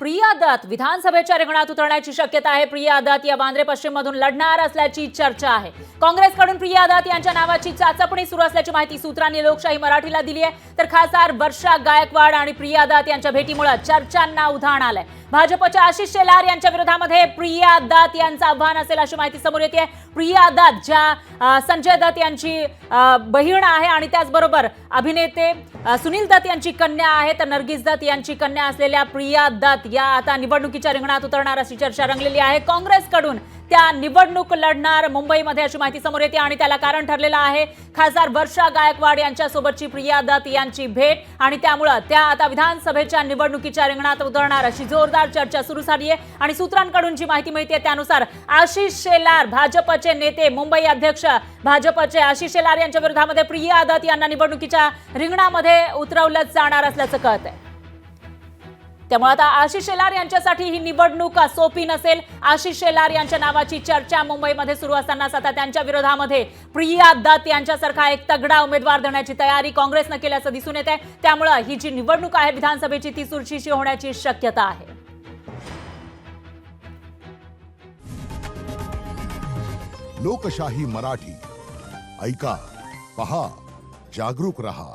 प्रिया दत्त विधानसभेच्या रिंगणात उतरण्याची शक्यता आहे. प्रिया दत्त या बांद्रे पश्चिम मधून लढणार असल्याची चर्चा आहे. काँग्रेसकडून प्रिया दत्त यांच्या नावाची चाचपणी सुरू असल्याची माहिती सूत्रांनी लोकशाही मराठीला दिली आहे. तर खासदार वर्षा गायकवाड आणि प्रिया दत्त यांच्या भेटीमुळे चर्चांना उधाण आलंय. भाजपच्या आशिष शेलार यांच्या विरोधामध्ये प्रिया दत्त यांचं आव्हान असेल अशी माहिती समोर येते. प्रिया दत्त ज्या संजय दत्त यांची बहीण आहे आणि त्याचबरोबर अभिनेते सुनील दत्त यांची कन्या आहे. तर नर्गिस दत्त यांची कन्या असलेल्या प्रिया दत्त या. आता निवडणुकीच्या रिंगणात उतरणार अशी चर्चा रंगलेली आहे. काँग्रेसकडून त्या निवडणूक लढणार मुंबईमध्ये अशी माहिती समोर येते आणि त्याला कारण ठरलेलं आहे. खासदार वर्षा गायकवाड यांच्यासोबतची प्रिया दत्त यांची भेट आणि त्यामुळं त्या आता विधानसभेच्या निवडणुकीच्या रिंगणात उतरणार अशी जोरदार चर्चा सुरू झाली आहे. आणि सूत्रांकडून जी माहिती मिळते त्यानुसार आशिष शेलार भाजपचे नेते मुंबई अध्यक्ष भाजपचे आशिष शेलार यांच्या विरोधामध्ये प्रिया दत्त यांना निवडणुकीच्या रिंगणामध्ये उतरवलं जाणार असल्याचं कळत आहे त्यामुळे आता आशिष शेलार यांच्यासाठी ही निवडणूक सोपी नसेल. आशिष शेलार यांच्या नावाची चर्चा मुंबईमध्ये सुरू असतानाच आता त्यांच्या विरोधामध्ये प्रिया दत्त यांच्यासारखा एक तगडा उमेदवार देण्याची तयारी काँग्रेसनं केल्याचं दिसून येत आहे त्यामुळं ही जी निवडणूक आहे विधानसभेची ती चुरशीची होण्याची शक्यता आहे. लोकशाही मराठी. ऐका पहा जागरूक रहा.